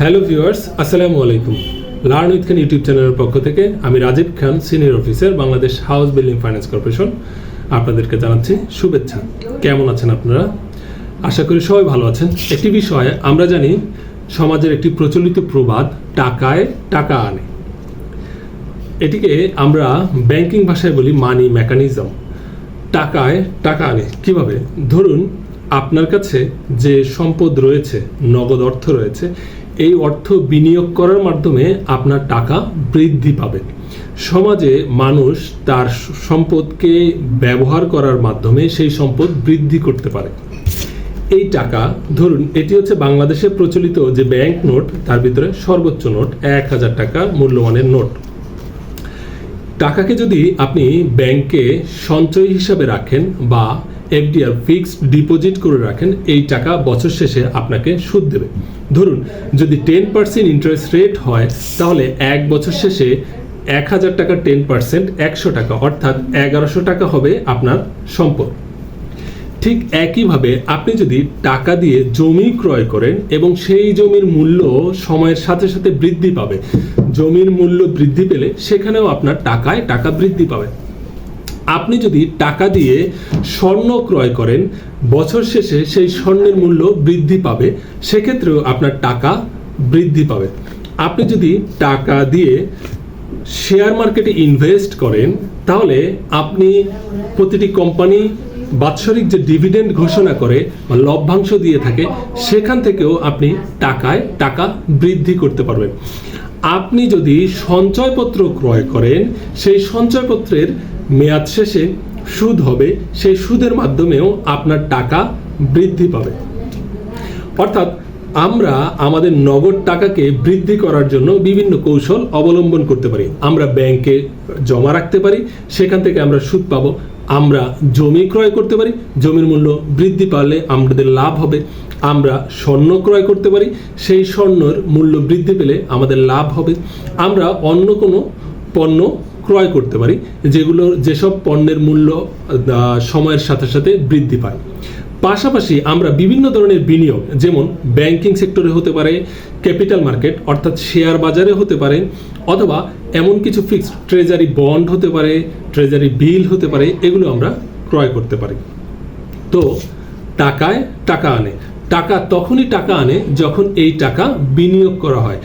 Hello viewers আসসালামু আলাইকুম learn with Khan YouTube চ্যানেলের পক্ষ থেকে আমি Rajib Khan senior officer Bangladesh house building finance corporation আপনাদেরকে জানাচ্ছি শুভেচ্ছা। কেমন আছেন আপনারা? আশা করি সবাই ভালো আছেন। একটি বিষয়ে আমরা জানি, সমাজের একটি প্রচলিত প্রবাদ, টাকায় টাকা আনে। এটিকে আমরা ব্যাংকিং ভাষায় বলি মানি মেকানিজম টাকায় টাকা আনে। কীভাবে? ধরুন, আপনার কাছে যে সম্পদ রয়েছে, নগদ অর্থ রয়েছে এই অর্থ বিনিয়োগ করার মাধ্যমে আপনার টাকা বৃদ্ধি পাবে। সমাজে মানুষ তার সম্পদকে ব্যবহার করার মাধ্যমে সেই সম্পদ বৃদ্ধি করতে পারে। এই টাকা, ধরুন, এটি হচ্ছে বাংলাদেশে প্রচলিত যে ব্যাংক নোট, তার ভিতরে সর্বোচ্চ নোট, এক হাজার টাকা মূল্যমানের নোট। টাকাকে যদি আপনি ব্যাংকে সঞ্চয় হিসাবে রাখেন বা এফডিআর ফিক্সড ডিপোজিট করে রাখেন, এই টাকা বছর শেষে আপনাকে সুদ দেবে। ধরুন, যদি টেন পার্সেন্ট ইন্টারেস্ট রেট হয়, তাহলে এক বছর শেষে এক হাজার টাকা টেন পার্সেন্ট একশো টাকা, অর্থাৎ এগারোশো টাকা হবে আপনার সম্পদ। ঠিক একইভাবে আপনি যদি টাকা দিয়ে জমি ক্রয় করেন এবং সেই জমির মূল্য সময়ের সাথে সাথে বৃদ্ধি পাবে, জমির মূল্য বৃদ্ধি পেলে সেখানেও আপনার টাকায় টাকা বৃদ্ধি পাবে। আপনি যদি টাকা দিয়ে স্বর্ণ ক্রয় করেন, বছর শেষে সেই স্বর্ণের মূল্য বৃদ্ধি পাবে, সেক্ষেত্রেও আপনার টাকা বৃদ্ধি পাবে। আপনি যদি টাকা দিয়ে শেয়ার মার্কেটে ইনভেস্ট করেন, তাহলে আপনি প্রতিটি কোম্পানি বাৎসরিক যে ডিভিডেন্ড ঘোষণা করে বা লভ্যাংশ দিয়ে থাকে, সেখান থেকেও আপনি টাকায় টাকা বৃদ্ধি করতে পারবেন। আপনি যদি সঞ্চয়পত্র ক্রয় করেন, সেই সঞ্চয়পত্রের মেয়াদ শেষে সুদ হবে, সেই সুদের মাধ্যমেও আপনার টাকা বৃদ্ধি পাবে। অর্থাৎ আমরা আমাদের নগদ টাকাকে বৃদ্ধি করার জন্য বিভিন্ন কৌশল অবলম্বন করতে পারি। আমরা ব্যাংকে জমা রাখতে পারি, সেখান থেকে আমরা সুদ পাবো। আমরা জমি ক্রয় করতে পারি, জমির মূল্য বৃদ্ধি পালে আমাদের লাভ হবে। আমরা স্বর্ণ ক্রয় করতে পারি, সেই স্বর্ণর মূল্য বৃদ্ধি পেলে আমাদের লাভ হবে। আমরা অন্য কোনো পণ্য ক্রয় করতে পারি যেগুলো যেসব পণ্যের মূল্য সময়ের সাথে সাথে বৃদ্ধি পায়। পাশাপাশি আমরা বিভিন্ন ধরনের বিনিয়োগ, যেমন ব্যাংকিং সেক্টরে হতে পারে ক্যাপিটাল মার্কেট অর্থাৎ শেয়ার বাজারে হতে পারে, অথবা এমন কিছু ফিক্সড ট্রেজারি বন্ড হতে পারে ট্রেজারি বিল হতে পারে, এগুলো আমরা ক্রয় করতে পারি। তো টাকায় টাকা আনে। টাকা তখনই টাকা আনে যখন এই টাকা বিনিয়োগ করা হয়।